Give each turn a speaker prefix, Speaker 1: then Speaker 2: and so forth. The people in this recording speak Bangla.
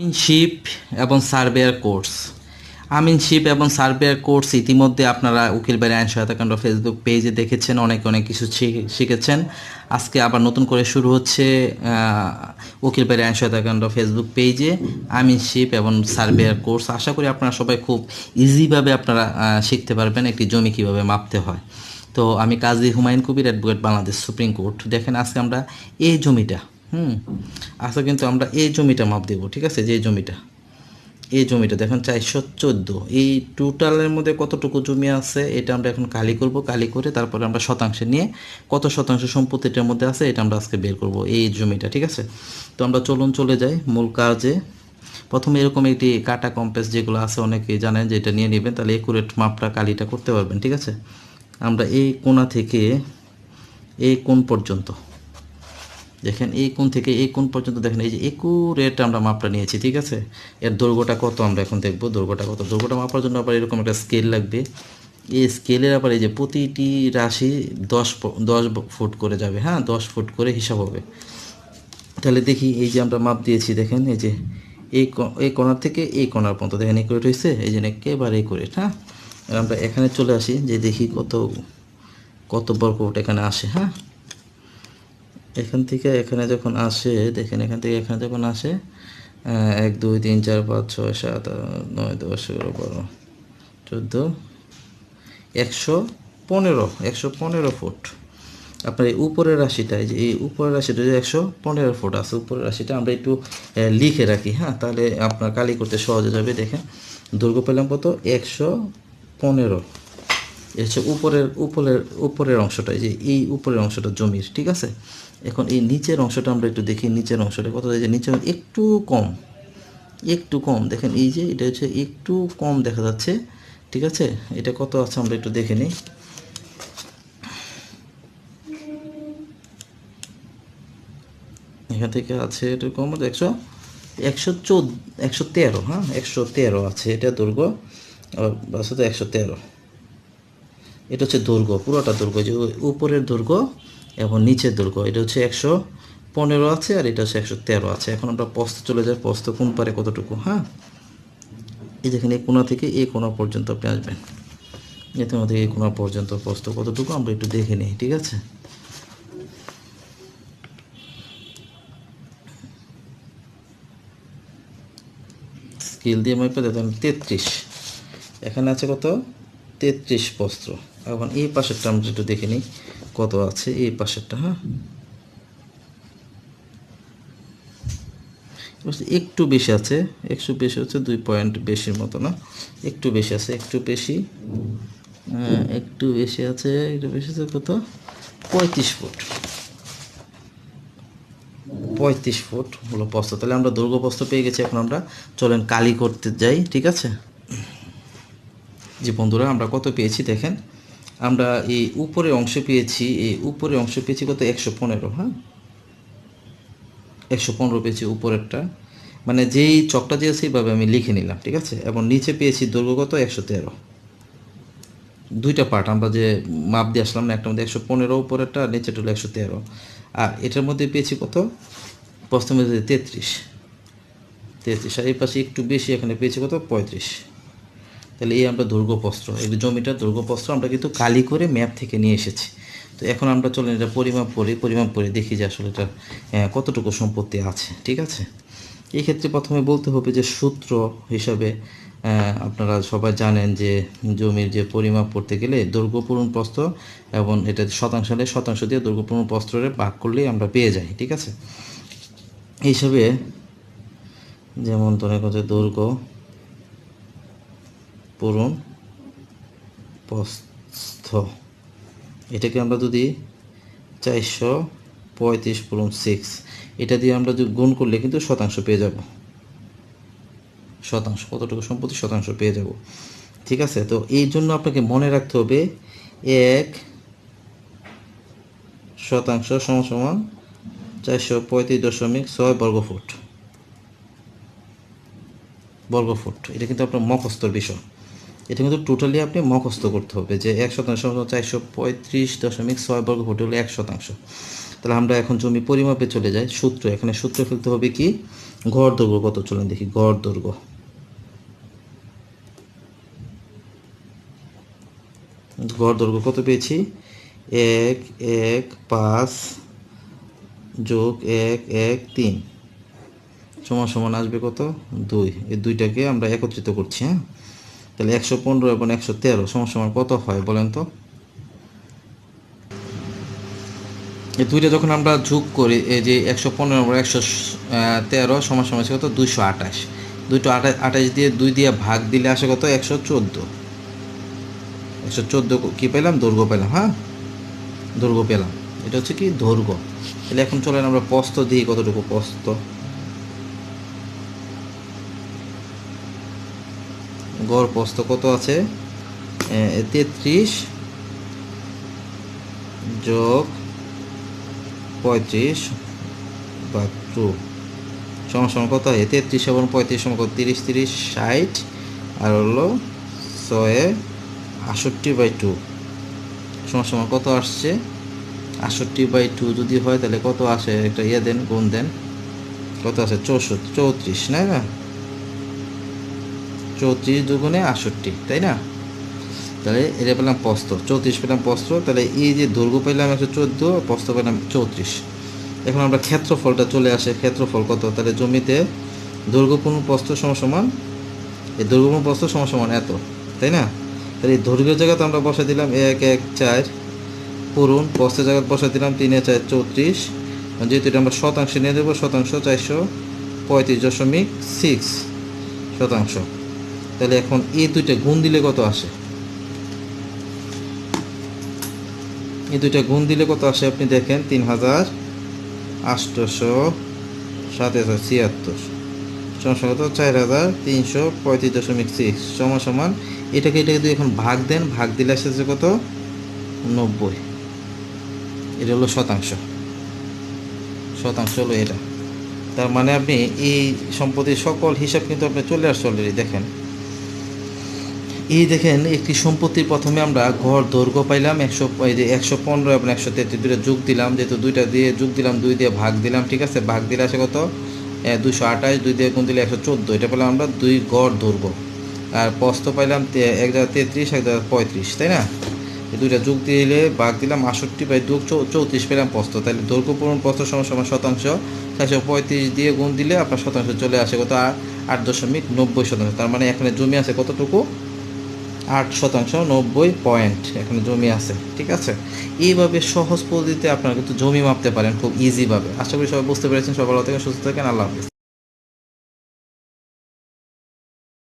Speaker 1: আমিনশিপ এবং সার্ভেয়ার কোর্স আমিনশিপ এবং সার্ভেয়ার কোর্স ইতিমধ্যে আপনারা উকিল বাড়ি আইন সহায়তা কেন্দ্র ফেসবুক পেজে দেখেছেন, অনেক অনেক কিছু শিখে- শিখেছেন। আজকে আবার নতুন করে শুরু হচ্ছে উকিল বাড়ি আইন সহায়তা কেন্দ্র ফেসবুক পেজে আমিনশিপ এবং সার্ভেয়ার কোর্স আশা করি আপনারা সবাই খুব ইজিভাবে আপনারা শিখতে পারবেন একটি জমি কীভাবে মাপতে হয়। তো আমি Kazi Humayun Kabir advocate Bangladesh supreme court দেখেন আজকে আমরা এই জমিটা হুম। আজকে কিন্তু আমরা এই জমিটা মাপ দেবো, ঠিক আছে? যে জমিটা। এই জমিটা, দেখেন, চারশো চোদ্দ। এই টোটালের মধ্যে কতটুকু জমি আছে, এটা আমরা এখন কালি করব, কালি করে তারপরে আমরা শতাংশে নিয়ে কত শতাংশ সম্পত্তিটার মধ্যে আছে, এটা আমরা আজকে বের করব এই জমিটা, ঠিক আছে? তো আমরা চলুন চলে যাই মূল কাজে। প্রথমে এরকম একটি কাটা কম্পেস যেগুলো আছে, অনেকেই জানেন যে এটা নিয়ে নেবেন, তাহলে একুরেট মাপটা, কালিটা করতে পারবেন, ঠিক আছে? আমরা এই কোণা থেকে, এই কোণ পর্যন্ত দেখেন এই কোণ থেকে এই কোণ পর্যন্ত দেখেন, এই যে একুরেট আমরা মাপটা নিয়েছি, ঠিক আছে? এর দৈর্ঘ্যটা কত আমরা এখন দেখব, দৈর্ঘ্যটা কত? দৈর্ঘ্যটা মাপার জন্য আবার এরকম একটা স্কেল লাগবে। এই স্কেলের আবার এই যে প্রতিটি রাশি দশ দশ ফুট করে যাবে হ্যাঁ? দশ ফুট করে হিসাব হবে। তাহলে দেখি এই যে আমরা মাপ দিয়েছি, দেখেন এই যে এই এই কোণার থেকে এই কোণার পর্যন্ত, দেখেন একুরেট হয়েছে, এই জন্য একেবারে একুরেট হ্যাঁ? আমরা এখানে চলে আসি, যে দেখি কত কত বর্গফুট এখানে আসে হ্যাঁ? এখান থেকে এখানে যখন আসে, দেখেন এখান থেকে এখানে যখন আসে এক, দুই, তিন, চার, পাঁচ, ছয়, সাত নয়, দশ, এগারো, বারো, চোদ্দ, একশো পনেরো একশো পনেরো ফুট। আপনার এই উপরের রাশিটা যে এই উপরের রাশিটা যে একশো পনেরো ফুট আছে, উপরের রাশিটা আমরা একটু লিখে রাখি হ্যাঁ? তাহলে আপনার কালি করতে সহজে যাবে, দেখেন। দৈর্ঘ্য পেলাম কত? একশো পনেরো। হচ্ছে উপরের উপরের উপরের অংশটা, এই যে এই উপরের অংশটা জমির, ঠিক আছে? এখন এই নিচের অংশটা আমরা একটু দেখি, নিচের অংশটা কত যে নিচের একটু কম একটু কম। দেখেন এই যে এটা হচ্ছে একটু কম দেখা যাচ্ছে, ঠিক আছে? এটা কত আছে আমরা একটু দেখে নিই। এখান থেকে আছে একটু কম একশো একশো চোদ্দ একশো তেরো হ্যাঁ? একশো তেরো আছে এটা দৈর্ঘ্য আর বাস্তবে একশো তেরো। এটা হচ্ছে দৈর্ঘ্য পুরোটা দৈর্ঘ্য যে উপরের দৈর্ঘ্য এবং নিচের দৈর্ঘ্য এটা হচ্ছে একশো পনেরো আছে আর এটা হচ্ছে একশো তেরো আছে। এখন আমরা পস্ত চলে যাই পস্ত কোন পারে কতটুকু হ্যাঁ? এই যেখানে এই কোনা থেকে এই কোনা পর্যন্ত আপনি আসবেন। এতে মধ্যে এই কোনা পর্যন্ত পস্ত কতটুকু আমরা একটু দেখে নিই, ঠিক আছে? স্কেল দিয়ে দেখেন তেত্রিশ। এখানে আছে কত? তেত্রিশ বস্ত্র এখন এই পাশেরটা আমরা একটু দেখে নিই কত আছে, এই পাশেরটা হ্যাঁ? একটু বেশি আছে একটু বেশি হচ্ছে দুই পয়েন্ট বেশির মতো না? একটু বেশি আছে, একটু বেশি একটু বেশি আছে, একটু বেশি আছে কত? পঁয়ত্রিশ ফুট। পঁয়ত্রিশ ফুট হলো প্রস্থ। তাহলে আমরা প্রস্থ পেয়ে গেছি, এখন আমরা চলেন কালি করতে যাই, ঠিক আছে? জি বন্ধুরা, আমরা কত পেয়েছি দেখেন? আমরা এই উপরের অংশ পেয়েছি, এই উপরের অংশ পেয়েছি কত? একশো পনেরো হ্যাঁ? একশো পনেরো পেয়েছি উপরেরটা। মানে যেই চকটা দিয়ে সেইভাবে আমি লিখে নিলাম, ঠিক আছে? এবং নিচে পেয়েছি দৈর্ঘ্য কত? একশো তেরো। দুইটা পার্ট আমরা যে মাপ দিয়ে আসলাম না একটা মধ্যে একশো পনেরো, উপরেরটা নিচেটা হলো একশো তেরো। আর এটার মধ্যে পেয়েছি কত? প্রথমে তেত্রিশ। তেত্রিশ, আর এই পাশে একটু বেশি, এখানে পেয়েছি কত? পঁয়ত্রিশ। তাহলে এই আমরা দুর্গপস্ত্র, এই জমিটার দুর্গপস্ত্র, আমরা কিন্তু কালি করে ম্যাপ থেকে নিয়ে এসেছি। তো এখন আমরা চলেন এটা পরিমাপ করি, পরিমাপ করে দেখি যে আসলে এটা কতটুকু সম্পত্তি আছে, ঠিক আছে? এই ক্ষেত্রে প্রথমে বলতে হবে যে সূত্র হিসাবে আপনারা সবাই জানেন যে জমির যে পরিমাপ করতে গেলে দৈর্ঘ্য পূরণ এবং এটা শতাংশ হলে শতাংশ দিয়ে দৈর্ঘ্য পূরণ প্রস্থরে ভাগ করলেই আমরা পেয়ে যাই, ঠিক আছে? এই হিসাবে যেমন ধরে কথা দৈর্ঘ্য পূরণ প্রস্থ। এটাকে আমরা যদি চারশো পঁয়ত্রিশ পূরণ সিক্স এটা দিয়ে আমরা যদি গুণ করলে কিন্তু শতাংশ পেয়ে যাব। শতাংশ, কতটুকু সম্পত্তি? শতাংশ পেয়ে যাব। ঠিক আছে? তো এই জন্য আপনাকে মনে রাখতে হবে, এক শতাংশ সমান সমান চারশো পঁয়ত্রিশ দশমিক ছয় বর্গফুট। বর্গফুট। এটা কিন্তু আপনার মখস্তর বিষয়। এটা কিন্তু টোটালি আপনি মুখস্থ করতে হবে যে এক শতাংশ চারশো পঁয়ত্রিশ দশমিক ছয় বর্গ ফুট হলো এক শতাংশ। তাহলে আমরা এখন জমি পরিমাপে চলে যাই, সূত্র। এখানে সূত্র ফেলতে হবে কি? গড় দৈর্ঘ্য কত চলেন দেখি, গড় দৈর্ঘ্য। গড় দৈর্ঘ্য কত পেয়েছি? এক এক, পাঁচ যোগ এক এক, তিন। সমান সমান আসবে কত? দুই। এই দুইটাকে আমরা একত্রিত করছি হ্যাঁ? তাহলে একশো পনেরো এবং একশো তেরো সমান সমান কত হয় বলেন তো? এই দুইটা যখন আমরা যোগ করি, এই যে একশো পনেরো এবং একশো তেরো সমান আছে কত? দুইশো আঠাশ। দুইটো আঠাশ আঠাশ দিয়ে দুই দিয়ে ভাগ দিলে আসে কত? একশো চোদ্দ। একশো চোদ্দ কী পেলাম? দৈর্ঘ্য পেলাম হ্যাঁ? দৈর্ঘ্য পেলাম। এটা হচ্ছে কি? দৈর্ঘ্য। তাহলে এখন চলেন আমরা প্রস্থ দিই কতটুকু প্রস্থ। গড় প্রস্থ কত আছে? তেত্রিশ যোগ পঁয়ত্রিশ বা টু সমান কত হয়? তেত্রিশ এবং পঁয়ত্রিশ সমান কত? তিরিশ তিরিশ, ষাট আর হলো ছয়ে আষট্টি বাই টু সমান কত আসছে? আষট্টি বাই টু যদি হয় তাহলে কত আসে? একটা ইয়ে দেন, গুণ দেন। কত আছে চৌষট্টি, চৌত্রিশ না না? চৌত্রিশ দুগুণে আষট্টি তাই না? তাহলে এটা পেলাম পস্ত চৌত্রিশ পেলাম পস্ত তাহলে এই যে দৈর্ঘ্য পেলাম একশো চোদ্দ পস্ত পেলাম চৌত্রিশ। এখন আমরা ক্ষেত্রফলটা চলে আসে, ক্ষেত্রফল কত? তাহলে জমিতে দৈর্ঘ্যপূর্ণ প্রস্থ সমান সমান, এই দৈর্ঘ্যপূর্ণ প্রস্থ সমান সমান এত, তাই না? তাহলে এই দৈর্ঘ্যের জায়গাতে আমরা বসে দিলাম এক এক, চার, পূরণ, প্রস্থের জায়গায় বসে দিলাম তিনে চার, চৌত্রিশ। যেহেতু এটা আমরা শতাংশে নিয়ে দেবো শতাংশ চারশো পঁয়ত্রিশ দশমিক সিক্স শতাংশ। তাহলে এখন এই দুইটা গুণ দিলে কত আসে? এই দুইটা গুণ দিলে কত আসে? আপনি দেখেন, তিন হাজার আটশোশো সাতাশো ছিয়াত্তর। কত চার হাজার তিনশো পঁয়ত্রিশ দশমিক সিক্স সমান সমান এটাকে এটাকে যদি এখন ভাগ দেন, ভাগ দিলে আসছে কত? নব্বই। এটা হলো শতাংশ। শতাংশ হলো এটা। তার মানে আপনি এই সম্পত্তির সকল হিসাব কিন্তু আপনি চলে আসছে অলরেডি দেখেন। এই দেখেন, একটি সম্পত্তির প্রথমে আমরা ঘর, দৈর্ঘ্য পাইলাম একশো, এই যে একশো পনেরো এবং একশো তেত্রিশ যোগ দিলাম, যেহেতু দুইটা দিয়ে যোগ দিলাম, দুই দিয়ে ভাগ দিলাম, ঠিক আছে? ভাগ দিলে আসে কত? দুশো আঠাশ, দুই দিয়ে গুণ দিলে একশো চোদ্দ, এটা পেলাম আমরা দুই গড় দৈর্ঘ্য। আর পস্ত পাইলাম এক জায়গায় তেত্রিশ, এক জায়গায় পঁয়ত্রিশ, তাই না? এই দুইটা যোগ দিলে ভাগ দিলাম আষট্টি বাই দু চৌত্রিশ পেলাম পস্ত তাহলে দৈর্ঘ্য পূরণ পস্ত সমান সমান শতাংশ, চারশো পঁয়ত্রিশ দিয়ে গুণ দিলে আপনার শতাংশ চলে আসে কত? আট দশমিক নব্বই শতাংশ, তার মানে এখানে জমি আছে কতটুকু? আট শতাংশ, নব্বই পয়েন্ট এখানে জমি আছে, ঠিক আছে? এইভাবে সহজ পদ্ধতিতে আপনারা কিন্তু জমি মাপতে পারেন খুব ইজিভাবে আশা করি সবাই বুঝতে পেরেছেন। সবাই থেকে সুস্থ থাকেন। আল্লাহ হাফিজ।